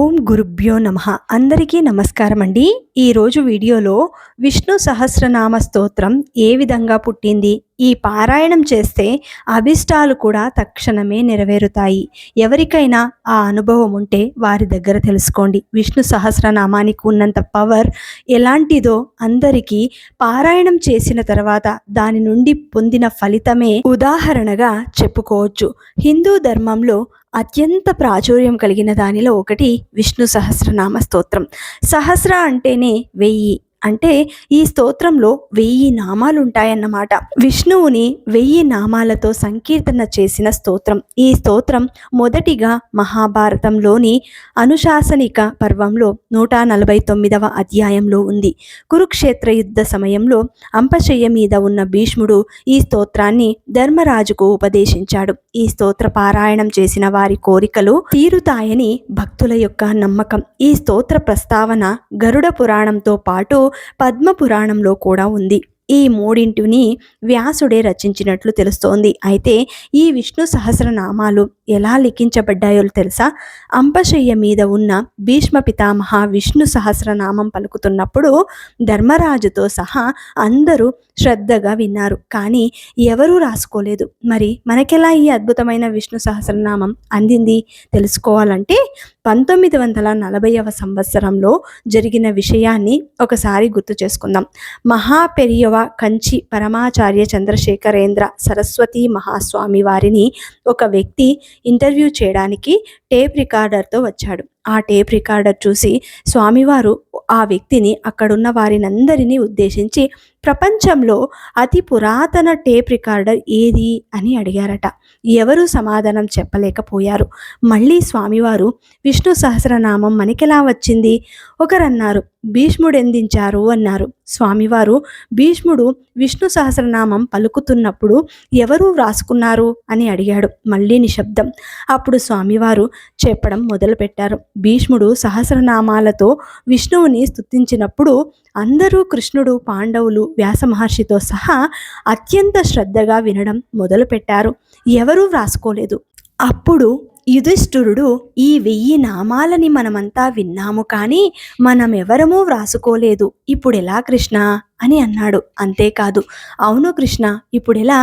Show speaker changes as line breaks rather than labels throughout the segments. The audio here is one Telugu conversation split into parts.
ఓం గురుభ్యో నమ. అందరికీ నమస్కారం అండి ఈరోజు వీడియోలో విష్ణు సహస్రనామ స్తోత్రం ఏ విధంగా పుట్టింది? ఈ పారాయణం చేస్తే అభిష్టాలు కూడా తక్షణమే నెరవేరుతాయి. ఎవరికైనా ఆ అనుభవం ఉంటే వారి దగ్గర తెలుసుకోండి. విష్ణు సహస్రనామానికి ఉన్నంత పవర్ ఎలాంటిదో అందరికీ పారాయణం చేసిన తర్వాత దాని నుండి పొందిన ఫలితమే ఉదాహరణగా చెప్పుకోవచ్చు. హిందూ ధర్మంలో అత్యంత ప్రాచుర్యం కలిగిన దానిలో ఒకటి విష్ణు సహస్రనామ స్తోత్రం. సహస్ర అంటేనే వెయ్యి అంటే ఈ స్తోత్రంలో వెయ్యి నామాలుంటాయన్నమాట. విష్ణువుని వెయ్యి నామాలతో సంకీర్తన చేసిన స్తోత్రం. ఈ స్తోత్రం మొదటిగా మహాభారతంలోని అనుశాసనిక పర్వంలో నూట నలభై తొమ్మిదవ అధ్యాయంలో ఉంది. కురుక్షేత్ర యుద్ధ సమయంలో అంపశయ్య మీద ఉన్న భీష్ముడు ఈ స్తోత్రాన్ని ధర్మరాజుకు ఉపదేశించాడు. ఈ స్తోత్ర పారాయణం చేసిన వారి కోరికలు తీరుతాయని భక్తుల యొక్క నమ్మకం. ఈ స్తోత్ర ప్రస్తావన గరుడ పురాణంతో పాటు పద్మ పురాణంలో కూడా ఉంది. ఈ మూడింటిని వ్యాసుడే రచించినట్లు తెలుస్తోంది. అయితే ఈ విష్ణు సహస్రనామాలు ఎలా లిఖించబడ్డాయో తెలుసా? అంపశయ్య మీద ఉన్న భీష్మ పితామహ విష్ణు సహస్రనామం పలుకుతున్నప్పుడు ధర్మరాజుతో సహా అందరూ శ్రద్ధగా విన్నారు. కానీ ఎవరూ రాసుకోలేదు. మరి మనకెలా ఈ అద్భుతమైన విష్ణు సహస్రనామం అందింది? తెలుసుకోవాలంటే పంతొమ్మిది వందల నలభైవ సంవత్సరంలో జరిగిన విషయాన్ని ఒకసారి గుర్తు చేసుకుందాం. మహాపెరియవ కంచి పరమాచార్య చంద్రశేఖరేంద్ర సరస్వతి మహాస్వామి వారిని ఒక వ్యక్తి ఇంటర్వ్యూ చేయడానికి టేప్ రికార్డర్తో వచ్చాడు. ఆ టేప్ రికార్డర్ చూసి స్వామివారు ఆ వ్యక్తిని అక్కడున్న వారినందరినీ ఉద్దేశించి ప్రపంచంలో అతి పురాతన టేప్ రికార్డర్ ఏది? అని అడిగారట. ఎవరు సమాధానం చెప్పలేకపోయారు. మళ్ళీ స్వామివారు విష్ణు సహస్రనామం మనకెలా వచ్చింది? ఒకరన్నారు భీష్ముడు ఎందించారు అన్నారు. స్వామివారు భీష్ముడు విష్ణు సహస్రనామం పలుకుతున్నప్పుడు ఎవరు వ్రాసుకున్నారు అని అడిగాడు మళ్ళీ నిశ్శబ్దం. అప్పుడు స్వామివారు చెప్పడం మొదలుపెట్టారు. భీష్ముడు సహస్రనామాలతో విష్ణువుని స్థుతించినప్పుడు అందరూ కృష్ణుడు పాండవులు వ్యాస మహర్షితో సహా అత్యంత శ్రద్ధగా వినడం మొదలుపెట్టారు. ఎవరూ వ్రాసుకోలేదు. అప్పుడు యుధిష్ఠురుడు ఈ వెయ్యి నామాలని మనమంతా విన్నాము కానీ మనం ఎవరమూ వ్రాసుకోలేదు. ఇప్పుడు ఎలా కృష్ణ? అని అన్నాడు. అంతేకాదు అవును కృష్ణ ఇప్పుడెలా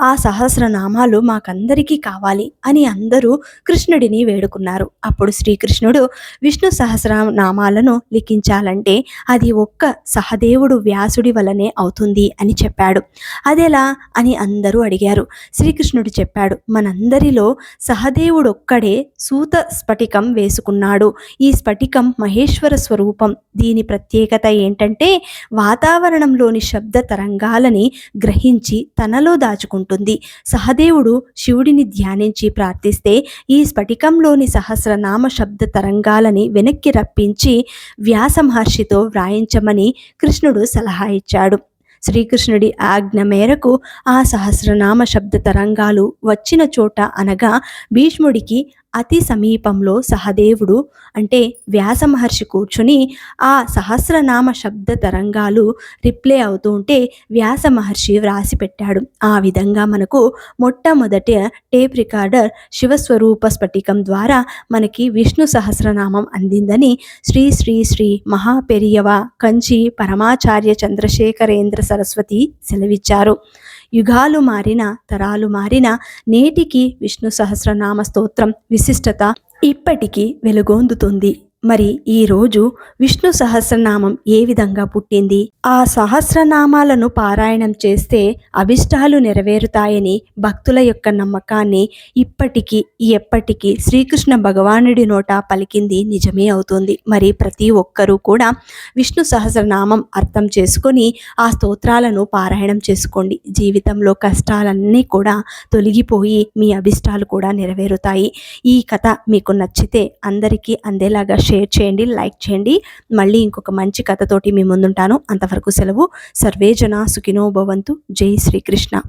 ఆ సహస్రనామాలు మాకందరికీ కావాలి అని అందరూ కృష్ణుడిని వేడుకున్నారు. అప్పుడు శ్రీకృష్ణుడు విష్ణు సహస్రనామాలను లిఖించాలంటే అది ఒక్క సహదేవుడు వ్యాసుడి వలనే అవుతుంది అని చెప్పాడు. అదెలా అని అందరూ అడిగారు. శ్రీకృష్ణుడు చెప్పాడు మనందరిలో సహదేవుడొక్కడే సూత స్ఫటికం వేసుకున్నాడు. ఈ స్ఫటికం మహేశ్వర స్వరూపం. దీని ప్రత్యేకత ఏంటంటే వాతావరణంలోని శబ్ద తరంగాలని గ్రహించి తనలో దాచుకుంటుంది. సహదేవుడు శివుడిని ధ్యానించి ప్రార్థిస్తే ఈ స్ఫటికంలోని సహస్రనామ శబ్ద తరంగాలని వెనక్కి రప్పించి వ్యాస మహర్షితో వ్రాయించమని కృష్ణుడు సలహా ఇచ్చాడు. శ్రీకృష్ణుడి ఆజ్ఞ మేరకు ఆ సహస్రనామ శబ్ద తరంగాలు వచ్చిన చోట అనగా భీష్ముడికి అతి సమీపంలో సహదేవుడు అంటే వ్యాస మహర్షి కూర్చుని ఆ సహస్రనామ శబ్ద తరంగాలు రిప్లే అవుతూ ఉంటే వ్యాస మహర్షి వ్రాసి పెట్టాడు ఆ విధంగా మనకు మొట్టమొదటి టేప్ రికార్డర్ శివస్వరూప స్ఫటికం ద్వారా మనకి విష్ణు సహస్రనామం అందిందని శ్రీ శ్రీ శ్రీ మహాపెరియవ కంచి పరమాచార్య చంద్రశేఖరేంద్ర సరస్వతి సెలవిచ్చారు. యుగాలు మారిన తరాలు మారిన నేటికి విష్ణు సహస్రనామ స్తోత్రం విశిష్టత ఇప్పటికీ వెలుగొందుతుంది. మరి ఈరోజు విష్ణు సహస్రనామం ఏ విధంగా పుట్టింది? ఆ సహస్రనామాలను పారాయణం చేస్తే అభిష్టాలు నెరవేరుతాయని భక్తుల యొక్క నమ్మకాన్ని ఇప్పటికీ ఎప్పటికీ శ్రీకృష్ణ భగవానుడి నోట పలికింది నిజమే అవుతుంది. మరి ప్రతి ఒక్కరూ కూడా విష్ణు సహస్రనామం అర్థం చేసుకొని ఆ స్తోత్రాలను పారాయణం చేసుకోండి. జీవితంలో కష్టాలన్నీ కూడా తొలగిపోయి మీ అభిష్టాలు కూడా నెరవేరుతాయి. ఈ కథ మీకు నచ్చితే అందరికీ అందేలాగా షేర్ చేయండి లైక్ చేయండి. మళ్ళీ ఇంకొక మంచి కథతోటి మీ ముందుంటాను. అంతవరకు సెలవు. సర్వేజన సుఖినో భవంతు. జై శ్రీకృష్ణ.